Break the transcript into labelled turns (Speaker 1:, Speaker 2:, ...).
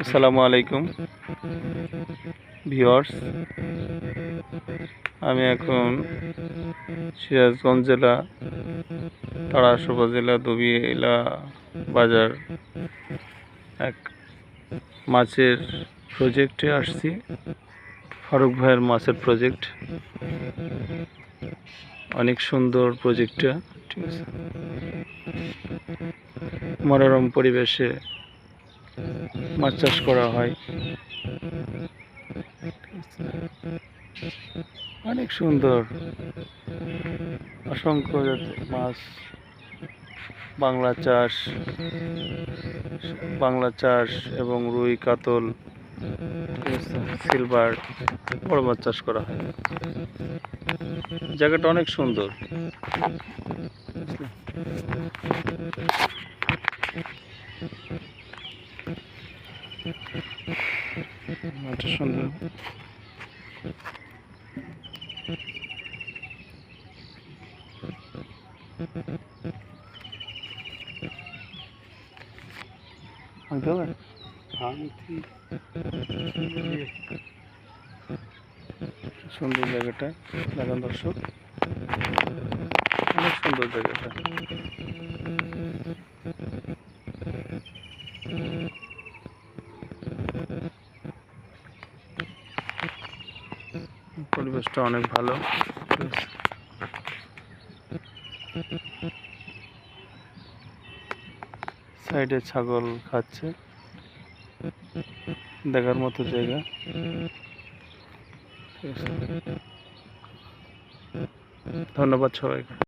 Speaker 1: আসসালামু আলাইকুম ভিওয়ার্স আমি এখন সিরাজগঞ্জ জেলা তাড়াশ উপজেলা দুবিলা বাজার এক মাছের প্রজেক্টে আসছি। ফারুক ভাইয়ের মাছের প্রজেক্ট। অনেক সুন্দর প্রজেক্টটা, ঠিক আছে। মনোরম পরিবেশে মাছ চাষ করা হয়। অনেক সুন্দর, অসংখ্য মাছ, বাংলা চাষ বাংলা চাষ এবং রুই, কাতল, সিলভার, বড় মাছ চাষ করা হয়। জায়গাটা অনেক সুন্দর। মাছটা সুন্দর আনতে হবে? সুন্দর জায়গাটা লাগান দর্শক। অনেক সুন্দর জায়গাটা। পরিবেশটা অনেক ভালো। সাইডে ছাগল খাচ্ছে। দেখার মতো জায়গা। ধন্যবাদ সবাইকে।